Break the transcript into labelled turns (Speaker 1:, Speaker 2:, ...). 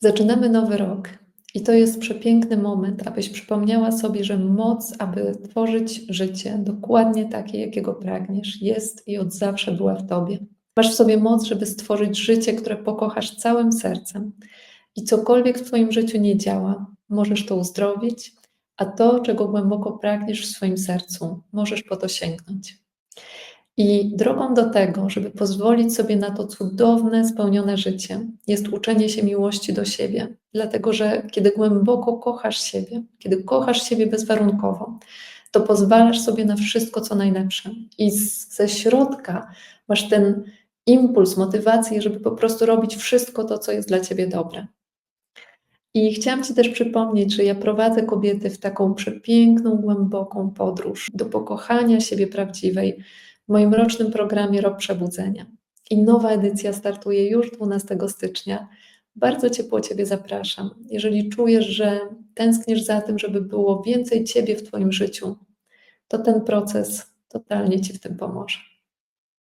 Speaker 1: Zaczynamy nowy rok i to jest przepiękny moment, abyś przypomniała sobie, że moc, aby tworzyć życie dokładnie takie, jakiego pragniesz, jest i od zawsze była w tobie. Masz w sobie moc, żeby stworzyć życie, które pokochasz całym sercem. I cokolwiek w Twoim życiu nie działa, możesz to uzdrowić, a to, czego głęboko pragniesz w swoim sercu, możesz po to sięgnąć. I drogą do tego, żeby pozwolić sobie na to cudowne, spełnione życie, jest uczenie się miłości do siebie. Dlatego, że kiedy głęboko kochasz siebie, kiedy kochasz siebie bezwarunkowo, to pozwalasz sobie na wszystko, co najlepsze. I z, ze środka masz ten impuls, motywację, żeby po prostu robić wszystko to, co jest dla ciebie dobre. I chciałam Ci też przypomnieć, że ja prowadzę kobiety w taką przepiękną, głęboką podróż do pokochania siebie prawdziwej w moim rocznym programie Rok Przebudzenia. I nowa edycja startuje już 12 stycznia. Bardzo ciepło Ciebie zapraszam. Jeżeli czujesz, że tęskniesz za tym, żeby było więcej Ciebie w Twoim życiu, to ten proces totalnie Ci w tym pomoże.